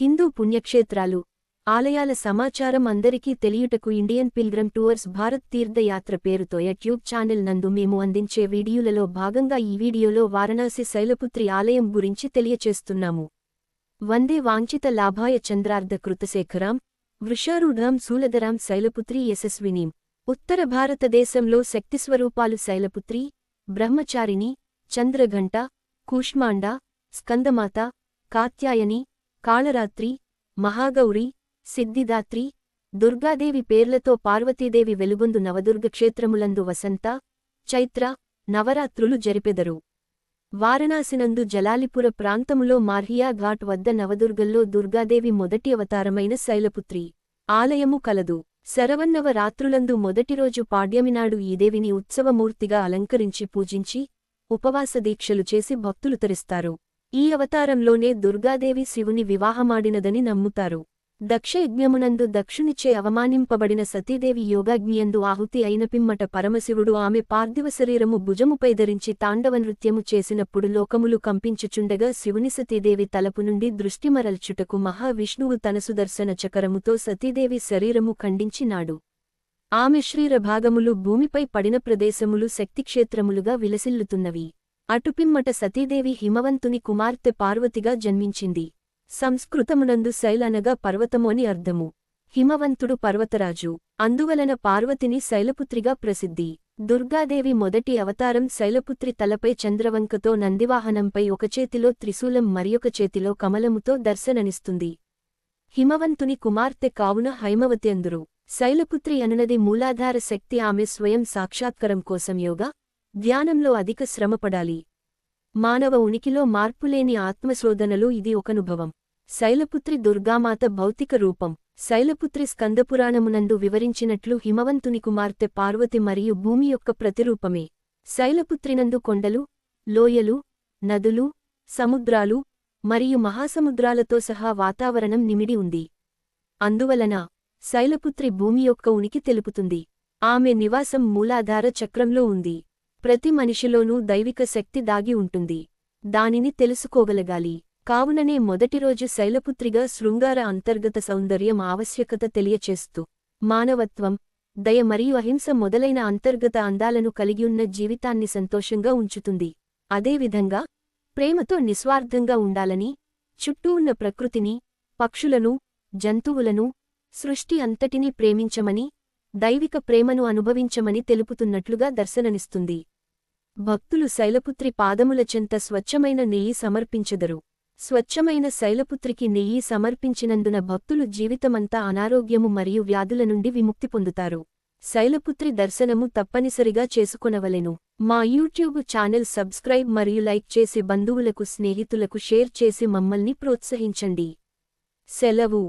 హిందూ పుణ్యక్షేత్రాలు ఆలయాల సమాచారం అందరికీ తెలియుటకు Indian pilgrim tours Bharat Tirthayatra పేరుతో యూట్యూబ్ ఛానల్ నందు మేము అందించే వీడియోలలో భాగంగా ఈ వీడియోలో వారణాసి శైలపుత్రి ఆలయం గురించి తెలియచేస్తున్నాము. వందే వాంఛిత లాభాయ చంద్రార్ధ కృతశేఖరాం వృషారూఢాం శూలధరాం శైలపుత్రి యశస్వినీం ఉత్తర భారతదేశంలో శక్తిస్వరూపాలు శైలపుత్రి బ్రహ్మచారిణి చంద్రఘంట కూష్మాండ స్కందమాత కాత్యాయని కాళరాత్రి మహాగౌరి సిద్ధిదాత్రి దుర్గాదేవి పేర్లతో పార్వతీదేవి వెలుగొందు నవదుర్గ క్షేత్రములందు వసంత చైత్ర నవరాత్రులు జరిపెదరు. వారణాసినందు జలాలిపుర ప్రాంతములో మార్హియా ఘాట్ వద్ద నవదుర్గల్లో దుర్గాదేవి మొదటి అవతారమైన శైలపుత్రి. ఆలయము కలదు. శరవన్నవ రాత్రులందు మొదటిరోజు పాడ్యమినాడు ఈ దేవిని ఉత్సవమూర్తిగా అలంకరించి పూజించి ఉపవాస దీక్షలు చేసి భక్తులు తరిస్తారు. ఈ అవతారంలోనే దుర్గాదేవి శివుని వివాహమాడినదని నమ్ముతారు. దక్షయజ్ఞమునందు దక్షునిచే దక్షునిచ్చే అవమానింపబడిన సతీదేవి యోగాగ్నియందు ఆహుతి అయిన పిమ్మట పరమశివుడు ఆమె పార్థివ శరీరము భుజముపై ధరించి తాండవ నృత్యము చేసినప్పుడు లోకములు కంపించుచుండగా శివుని సతీదేవి తలపు నుండి దృష్టిమరల్చుటకు మహావిష్ణువు తన సుదర్శన చకరముతో సతీదేవి శరీరము ఖండించినాడు ఆమె శ్రీరభాగములు భూమిపై పడిన ప్రదేశములు శక్తిక్షేత్రములుగా విలసిల్లుతున్నవి. అటుపిమ్మట సతీదేవి హిమవంతుని కుమార్తె పార్వతిగా జన్మించింది. సంస్కృతమునందు శైలనగా పర్వతము అని అర్థము. హిమవంతుడు పర్వతరాజు. అందువలన పార్వతిని శైలపుత్రిగా ప్రసిద్ధి. దుర్గాదేవి మొదటి అవతారం శైలపుత్రి తలపై చంద్రవంకతో నందివాహనంపై ఒక చేతిలో త్రిశూలం మరియొక చేతిలో కమలముతో దర్శననిస్తుంది. హిమవంతుని కుమార్తె కావున హైమవతి అందురు. శైలపుత్రి అనునది మూలాధార శక్తి ఆమె స్వయం సాక్షాత్కరం కోసం యోగా ధ్యానంలో అధిక శ్రమపడాలి. మానవ ఉనికిలో మార్పులేని ఆత్మశోధనలో ఇది ఒకనుభవం. శైలపుత్రి దుర్గామాత భౌతిక రూపం. శైలపుత్రి స్కందపురాణమునందు వివరించినట్లు హిమవంతుని కుమార్తె పార్వతి మరియు భూమి యొక్క ప్రతిరూపమే. శైలపుత్రినందు కొండలు లోయలు నదులు సముద్రాలు మరియు మహాసముద్రాలతో సహా వాతావరణం నిమిడి ఉంది. అందువలన శైలపుత్రి భూమి యొక్క ఉనికి తెలుపుతుంది. ఆమె నివాసం మూలాధార చక్రంలో ఉంది. ప్రతి మనిషిలోనూ దైవిక శక్తి దాగి ఉంటుంది. దానిని తెలుసుకోగలగాలి. కావుననే మొదటిరోజు శైలపుత్రిగా శృంగార అంతర్గత సౌందర్యం ఆవశ్యకత తెలియచేస్తూ మానవత్వం దయ మరియు అహింస మొదలైన అంతర్గత అందాలను కలిగియున్న జీవితాన్ని సంతోషంగా ఉంచుతుంది. అదేవిధంగా ప్రేమతో నిస్వార్థంగా ఉండాలని చుట్టూ ఉన్న ప్రకృతిని పక్షులను జంతువులను సృష్టి అంతటినీ ప్రేమించమని దైవిక ప్రేమను అనుభవించమని తెలుపుతున్నట్లుగా దర్శననిస్తుంది భక్తులు శైలపుత్రి పాదముల చెంత స్వచ్ఛమైన నెయ్యి సమర్పించెదరు. స్వచ్ఛమైన శైలపుత్రికి నెయ్యి సమర్పించినందున భక్తులు జీవితమంతా అనారోగ్యము మరియు వ్యాధుల నుండి విముక్తి పొందుతారు. శైలపుత్రి దర్శనము తప్పనిసరిగా చేసుకొనవలెను. మా యూట్యూబ్ ఛానల్ సబ్స్క్రైబ్ మరియు లైక్ చేసి బంధువులకు స్నేహితులకు షేర్ చేసి మమ్మల్ని ప్రోత్సహించండి. సెలవు.